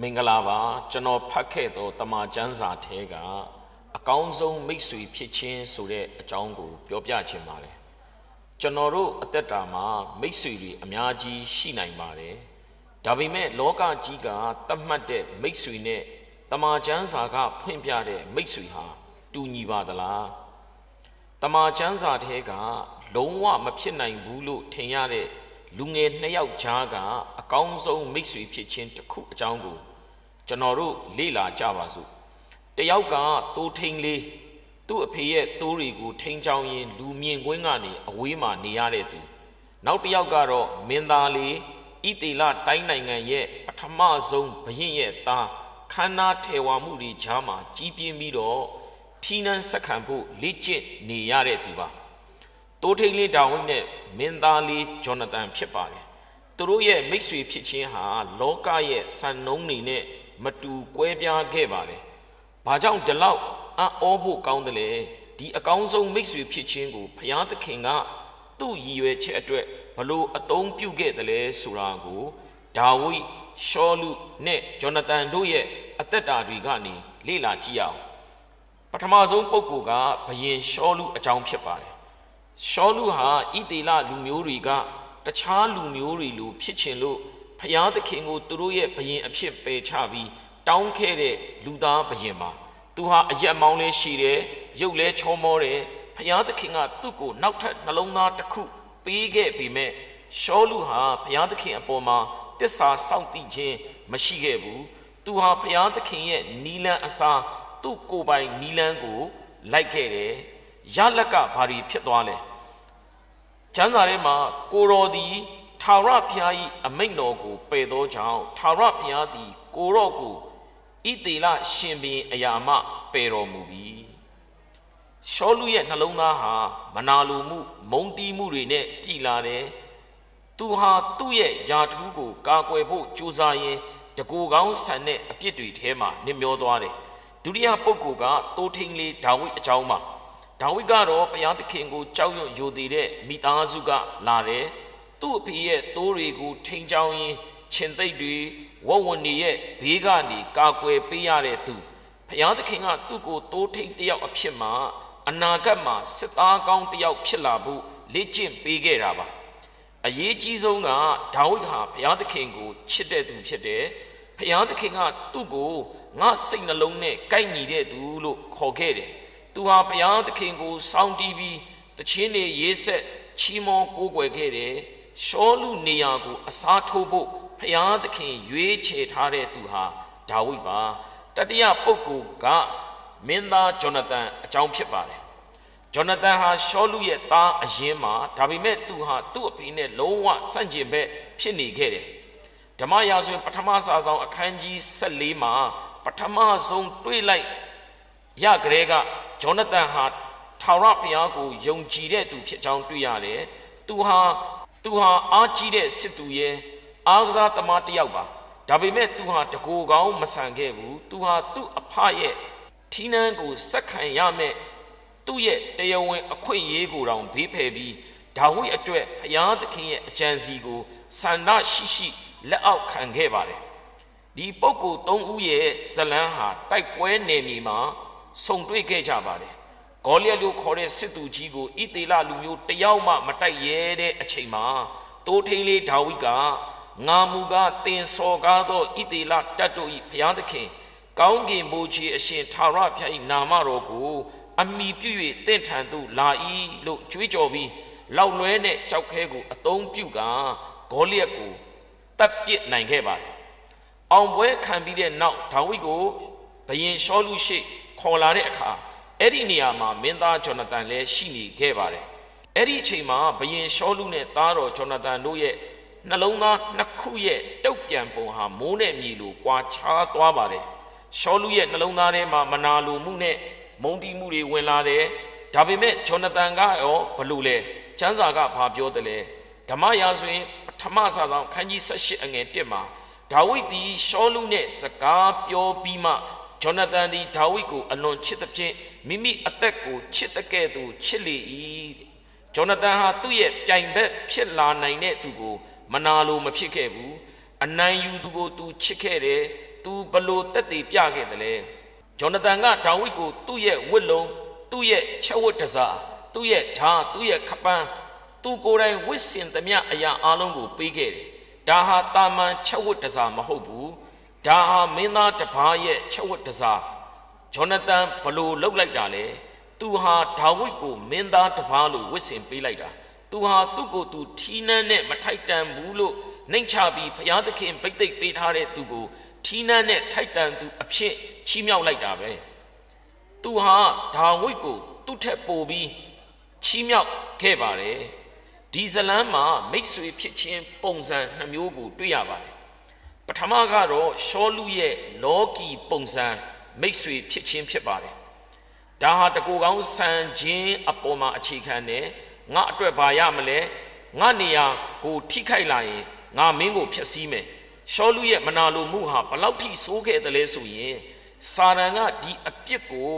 မင်္ဂလာပါကျွန်တော်ဖတ်ခဲ့သောတမန်ကျမ်းစာထဲကအကောင်းဆုံးမိတ်ဆွေဖြစ်ခြင်းဆိုတဲ့အကြောင်းကို ပြောပြချင်ပါတယ်ကျွန်တော်တို့အသက်တာမှာမိတ်ဆွေတွေအများကြီးရှိနိုင်ပါတယ်ဒါပေမဲ့လောကကြီးကတတ်မှတ်တဲ့မိတ်ဆွေနဲ့တမန်ကျမ်းစာကဖွင့်ပြတဲ့မိတ်ဆွေဟာတူညီပါသလားတမန်ကျမ်းစာထဲကလုံးဝမဖြစ်နိုင်ဘူးလို့ထင်ရတဲ့လူငယ်နှစ်ယောက်ကြားကအကောင်းဆုံးမိတ်ဆွေဖြစ်ခြင်းတစ်ခုအကြောင်းကို ကျွန်တော်တို့လေ့လာကြပါစို့တယောက်ကတိုးထိန်လေးသူ့အဖေရဲ့တိုးတွေကိုထိန်ချောင်းရင်လူမြင်ကွင်းကနေအဝေးမှာနေရတဲ့သူနောက်တစ်ယောက်ကတော့မင်းသားလေးဣတေလတိုင်းနိုင်ငံရဲ့ပထမဆုံးဘရင်ရဲ့သားခန္ဓာထေဝါမှုတွေကြားမှာကြီးပြင်းပြီးတော့ထီးနှန်းဆက်ခံဖို့လေ့ကျင့်နေရတဲ့သူပါတိုးထိန်လေးဒါဝိဒ်နဲ့မင်းသားလေးဂျောနသန်ဖြစ်ပါတယ်သူတို့ရဲ့မိတ်ဆွေဖြစ်ခြင်းဟာလောကရဲ့စံနှုန်းတွေနဲ့ မတူကွဲပြားခဲ့ပါတယ်။ဘာကြောင့်ဒီလောက်အံ့ဩဖို့ကောင်းတယ်လဲဒီအကောင်းဆုံးမိတ်ဆွေဖြစ်ခြင်းကိုဘုရားသခင်ကသူ့ရည်ရွယ်ချက်အတွက်ဘလို့အသုံးပြုခဲ့တယ်လဲဆိုတာကိုဒါဝိဒ်ရှောလူနဲ့ဂျောနသန်တို့ရဲ့အသက်တာတွေကနေလေ့လာကြည့်အောင်ပထမဆုံးပုဂ္ဂိုလ်ကဘယင်ရှောလူအကြောင်းဖြစ်ပါတယ်ရှောလူဟာဣသေလလူမျိုးတွေကတခြားလူမျိုးတွေလိုဖြစ်ချင်လို့ ဖျားသခင်ကိုသူတို့ရဲ့ဘယင်အဖြစ်ပယ်ချပြီးတောင်းခဲ့တဲ့လူသားဘယင်ပါသူဟာအရက်မောင်းလေးရှိတယ်ရုပ်လဲချောမောတယ်ဖျားသခင်ကသူ့ကိုနောက်ထပ်နှလုံးသားတစ်ခုပေးခဲ့ပေမဲ့ရှောလူဟာဘုရားသခင်အပေါ်မှာတစ္ဆာစောင့်တည်ခြင်းမရှိခဲ့ဘူး။သူဟာဘုရားသခင်ရဲ့နီလန်းအစားသူ့ကိုယ်ပိုင်နီလန်းကိုလိုက်ခဲ့တယ်။ရလက်ကဘာတွေဖြစ်သွားလဲ။ကျမ်းစာထဲမှာကိုတော်သည် ထာဝရဘုရား၏အမိန့်တော်ကိုပယ်သောကြောင့်ထာဝရဘုရားသည် ကိုရော့ကိုဣသေလရှင်ဘင်အရာမှပယ်တော်မူပြီ။ရှောလူရဲ့နှလုံးသားဟာမနာလိုမှု မုန်းတီးမှုတွေနဲ့ပြည်လာတယ်။သူဟာသူ့ရဲ့ယာထူးကို ကာကွယ်ဖို့ကြိုးစားရင်းတကူကောင်းဆန်တဲ့အပြစ်တွေထဲမှာနစ်မျောသွားတယ်။ဒုတိယပုဂ္ဂိုလ်ကတိုးထိန်လေးဒါဝိဒ်အကြောင်းပါ။ဒါဝိဒ်ကတော့ဘုရားသခင်ကိုကြောက်ရွံ့ယိုသေးတဲ့မိသားစုကလာတယ်။ သူ့အဖေရဲ့တိုးတွေကိုထိန်ချောင်းရင်းခြင်သိပ်တွေဝဝဝင်တွေရဲ့ဘေးကနေကာကွယ်ပေးရတဲ့သူဘုရားသခင်ကသူ့ကိုတိုးထိန်တယောက်အဖြစ်မှာအနာဂတ်မှာစစ်သားကောင်းတယောက်ဖြစ်လာဖို့လေ့ကျင့်ပေးခဲ့တာပါအရေးကြီးဆုံးကဒါဝိဒ်ဟာဘုရားသခင်ကိုချစ်တဲ့သူဖြစ်တယ်ဘုရားသခင်ကသူ့ကိုငါစိတ်နှလုံးနဲ့ကိုက်ညီတဲ့သူလို့ခေါ်ခဲ့တယ်သူဟာဘုရားသခင်ကိုစောင့်တီးပြီးတခြင်းတွေရေးဆက်ချီးမွမ်းကိုးကွယ်ခဲ့တယ် ရှောလူနေရာကိုအစားထိုးဖို့ဖျားသခင်ရွေးချယ်ထားတဲ့သူဟာဒါဝိဒ်ပါတတိယပုဂ္ဂိုလ်ကမင်းသားဂျောနသန်အကြောင်းဖြစ်ပါတယ်ဂျောနသန်ဟာရှောလူရဲ့သားအရင်မှာဒါပေမဲ့သူဟာသူ့အဖေနဲ့လုံးဝဆန့်ကျင်ဘက်ဖြစ်နေခဲ့တယ်ဓမ္မရာဇဝင်ပထမစာဆောင်အခန်းကြီး14မှာပထမဆုံးတွေးလိုက်ရကလေးကဂျောနသန်ဟာထာဝရဘုရားကိုယုံကြည်တဲ့သူဖြစ်ကြောင်းတွေ့ရတယ်သူဟာ သူဟာအားကြီးတဲ့စစ်သူရဲ့အားကစားသမားတစ်ယောက်ပါဒါပေမဲ့သူဟာတကူကောင်းမဆန်ခဲ့ဘူးသူဟာသူ့အဖရဲ့ထီးနှန်းကိုစက်ခံရမဲ့သူ့ရဲ့တရားဝင်အခွင့်အရေးကိုတောင်ဘေးဖယ်ပြီးဒါဝိဒ်အတွက်ဘုရားသခင်ရဲ့အကြံစီကိုစန္ဒရှိရှိလက်အောက်ခံခဲ့ပါတယ်ဒီပုဂ္ဂိုလ်၃ဦးရဲ့ဇလန်းဟာတိုက်ပွဲနယ်မြေမှာဆုံတွေ့ခဲ့ကြပါတယ် ဂေါလိယတ်လို့ခေါ်တဲ့စစ်သူကြီးကိုဣသေလလူမျိုးတယောက်မှမတိုက်ရဲတဲ့အချိန်မှာတိုးထိန်လေးဒါဝိဒ်ကငါမူကားတင်စော်ကားသောဣသေလတတ်တို့၏ဘုရားသခင်ကောင်းကင်ဘိုးကြီးအရှင်ထာဝရဘုရား၏နာမတော်ကိုအမိပြု၍တင့်ထန်သို့လာ၏လို့ကြွေးကြော်ပြီးလောက်လွဲတဲ့ကြောက်ခဲကိုအသုံးပြုကဂေါလိယတ်ကိုတပ်ပစ်နိုင်ခဲ့ပါတယ်။အောင်ပွဲခံပြီးတဲ့နောက်ဒါဝိဒ်ကိုဘယင်ရှောလူရှိခေါ်လာတဲ့အခါ အဲ့ဒီနေရာမှာမင်းသားဂျောနသန်လည်းရှိနေခဲ့ပါတယ်။အဲ့ဒီအချိန်မှာဘယင်ရှောလူနဲ့သားတော်ဂျောနသန်တို့ရဲ့နှလုံးသားနှစ်ခုရဲ့တုတ်ပြန်ပုံဟာမိုးနဲ့မြေလိုကွာခြားသွားပါတယ်။ရှောလူရဲ့နှလုံးသားထဲမှာမနာလိုမှုနဲ့မုန်းတီးမှုတွေဝင်လာတယ်။ဒါပေမဲ့ဂျောနသန်ကရောဘလို့လဲ။ကျမ်းစာကဘာပြောတယ်လဲ။ဓမ္မရာဆိုရင်ပထမစာဆောင်ခန်းကြီး78အငယ်1မှာဒါဝိဒ်သည်ရှောလူနှင့်စကားပြောပြီးမှ ဂျောနသန်သည်ဒါဝိဒ်ကိုအလွန်ချစ်သဖြင့်မိမိအသက်ကိုချစ်တဲ့ကဲ့သို့ချစ်လေ၏ဂျောနသန်ဟာသူ့ရဲ့ပြိုင်ဘက်ဖြစ်လာနိုင်တဲ့သူကိုမနာလိုမဖြစ်ခဲ့ဘူးအနိုင်ယူသူကိုသူချစ်ခဲ့တယ်ဒသူဘလို့တက်တည်ပြခဲ့တယ်လဲဂျောနသန်ကဒါဝိဒ်ကိုသူ့ရဲ့ဝတ်လုံးသူ့ရဲ့ချက်ဝတ်တစားသူ့ရဲ့ဓာသူ့ရဲ့ခပန်းသူကိုယ်တိုင်ဝစ်စင်သမျှအရာအလုံးကိုပေးခဲ့တယ်ဒါဟာတာမန်ချက်ဝတ်တစားမဟုတ်ဘူး ဒါဟာမင်းသားတစ်ပါးရဲ့ချက်ဝတ်တစားဂျောနသန်ဘလို့လှုပ်လိုက်တာလဲသူဟာဒါဝိဒ်ကိုမင်းသားတစ်ပါးလို့ဝစ်စင်ပေးလိုက်တာသူဟာသူ့ကိုယ်သူထီးနှန်းနဲ့မထိုက်တန်ဘူးလို့နှိမ်ချပြီးဘုရားသခင်ဗိတ်သိက်ပေးထားတဲ့သူကိုထီးနှန်းနဲ့ထိုက်တန်သူအဖြစ်ချီးမြှောက်လိုက်တာပဲသူဟာဒါဝိဒ်ကိုသူ့ထက်ပိုပြီးချီးမြှောက်ခဲ့ပါတယ်ဒီဇလန်းမှာမိတ်ဆွေဖြစ်ခြင်းပုံစံနှမျိုးကိုတွေ့ရပါတယ် ပထမကတော့ရှောလူရဲ့လောကီပုံစံမိတ်ဆွေဖြစ်ခြင်းဖြစ်ပါတယ်ဒါဟာတကူကောင်းဆန်ခြင်းအပေါ်မှာအခြေခံတယ်ငါအတွက်ဘာရမလဲငါနေရာကိုထိခိုက်လာရင်ငါမင်းကိုဖျက်ဆီးမယ်ရှောလူရဲ့မနာလိုမှုဟာဘလောက်ထိဆိုးခဲ့တယ်လဲဆိုရင်စာရန်ကဒီအပြစ်ကို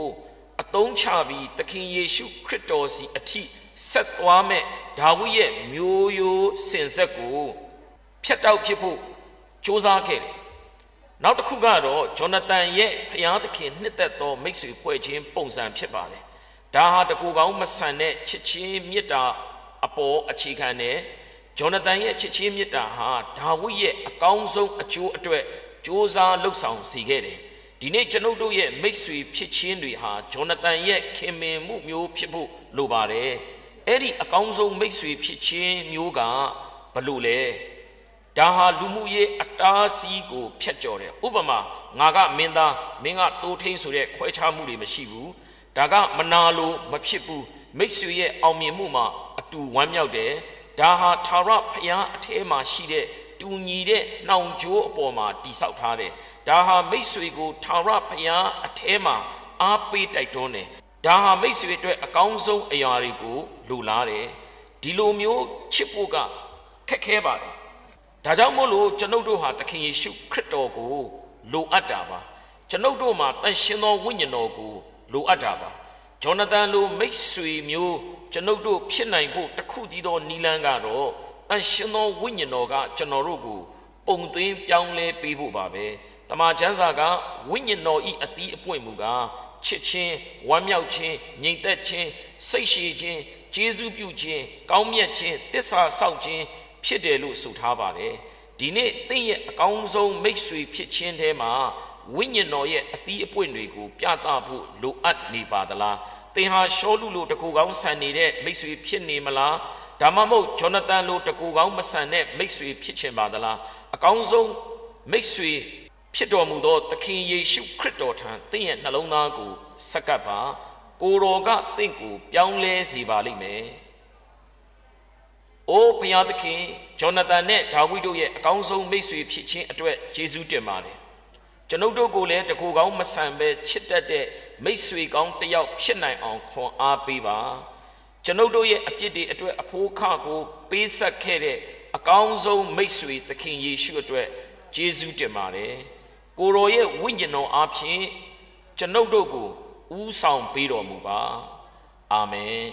အတုံးချပြီးသခင်ယေရှုခရစ်တော်စီအထိဆက်သွားမဲ့ဒါဝိရဲ့မျိုးရိုးစင်ဆက်ကိုဖျက်တောက်ဖြစ်ဖို့ ကြိုးစားခဲ့တယ်နောက်တစ်ခုကတော့ဂျောနသန်ရဲ့ဖျားသခင်နှစ်သက်သောမိတ်ဆွေဖွဲ့ခြင်းပုံစံဖြစ်ပါတယ်ဒါဟာတကူကောင်းမဆန်တဲ့ချစ်ချင်းမေတ္တာအပေါ်အခြေခံတဲ့ဂျောနသန်ရဲ့ချစ်ချင်းမေတ္တာဟာဒါဝိရဲ့အကောင်းဆုံးအကျိုးအတွက်ကြိုးစားလှုပ်ဆောင်စေခဲ့တယ်ဒီနေ့ကျွန်ုပ်တို့ရဲ့မိတ်ဆွေဖြစ်ချင်းတွေဟာဂျောနသန်ရဲ့ခင်မင်မှုမျိုးဖြစ်ဖို့လိုပါတယ်အဲ့ဒီအကောင်းဆုံးမိတ်ဆွေဖြစ်ချင်းမျိုးကဘလို့လဲ ဒါဟာလူမှုရေးအတားစီးကိုဖျက်ကျော်တယ်ဥပမာငါကမင်းသားမင်းကတိုးထိန်ဆိုတဲ့ခွဲခြားမှုတွေမရှိဘူးဒါကမနာလိုမဖြစ်ဘူးမိတ်ဆွေရဲ့အောင်မြင်မှုမှာအတူဝမ်းမြောက်တယ်ဒါဟာသာရဖျားအထဲမှာရှိတဲ့တူညီတဲ့နှောင်ကြိုးအပေါ်မှာတိဆောက်ထားတယ်ဒါဟာမိတ်ဆွေကိုသာရဖျားအထဲမှာအားပေးတိုက်တွန်းတယ်ဒါဟာမိတ်ဆွေအတွက်အကောင်းဆုံးအရာတွေကိုလိုလားတယ်ဒီလိုမျိုးချစ်ဖို့ကခက်ခဲပါတယ် ဒါကြောင့်မို့လို့ကျွန်ုပ်တို့ဟာသခင်ယေရှုခရစ်တော်ကိုလိုအပ်တာပါကျွန်ုပ်တို့မှာတန်ရှင်သောဝိညာဉ်တော်ကိုလိုအပ်တာပါဂျောနသန်လိုမိတ်ဆွေမျိုးကျွန်ုပ်တို့ဖြစ်နိုင်ဖို့တခုတည်းသောနီလန်းကတော့တန်ရှင်သောဝိညာဉ်တော်ကကျွန်တော်တို့ကိုပုံသွင်းပြောင်းလဲပေးဖို့ပါပဲတမန်ကျမ်းစာကဝိညာဉ်တော်ဤအတီးအပွင့်မူကားချစ်ခြင်းဝမ်းမြောက်ခြင်းငြိမ်သက်ခြင်းစိတ်ရှည်ခြင်းကျေးဇူးပြုခြင်းကောင်းမြတ်ခြင်းတစ္ဆာဆောက်ခြင်း ဖြစ်တယ်လို့ဆိုထားပါတယ်ဒီနေ့သင်ရဲ့အကောင်းဆုံးမိတ်ဆွေဖြစ်ခြင်းထဲမှာဝိညာဉ်တော်ရဲ့အတီးအပွင့်တွေကိုပြသဖို့လိုအပ်နေပါသလားသင်ဟာရှောလူလိုတကူကောင်းဆန်နေတဲ့မိတ်ဆွေဖြစ်နေမလားဒါမှမဟုတ်ဂျောနသန်လိုတကူကောင်းမဆန်တဲ့မိတ်ဆွေဖြစ်ချင်ပါသလားအကောင်းဆုံးမိတ်ဆွေဖြစ်တော်မူသောသခင်ယေရှုခရစ်တော်ထံသင်ရဲ့နှလုံးသားကိုစက္ကပ်ပါကိုတော်ကသင်ကိုပြောင်းလဲစေပါလိမ့်မယ်။ အိုးဘုရားသခင်ဂျောနသန်နဲ့ဒါဝိဒ်တို့ရဲ့အကောင်းဆုံးမိတ်ဆွေဖြစ်ခြင်းအတွက်ယေရှုတင်ပါတယ်။ကျွန်ုပ်တို့ကိုလည်းတကူကောင်းမဆန်ပဲချစ်တတ်တဲ့မိတ်ဆွေကောင်းတစ်ယောက်ဖြစ်နိုင်အောင်ခွန်အားပေးပါ။ကျွန်ုပ်တို့ရဲ့အပြစ်တွေအတွက်အဖိုးခကိုပေးဆက်ခဲ့တဲ့အကောင်းဆုံးမိတ်ဆွေသခင်ယေရှုအတွက်ယေရှုတင်ပါတယ်။ကိုရောရဲ့ဝိညာဉ်တော်အားဖြင့်ကျွန်ုပ်တို့ကိုဥဆောင်ပေးတော်မူပါအာမင်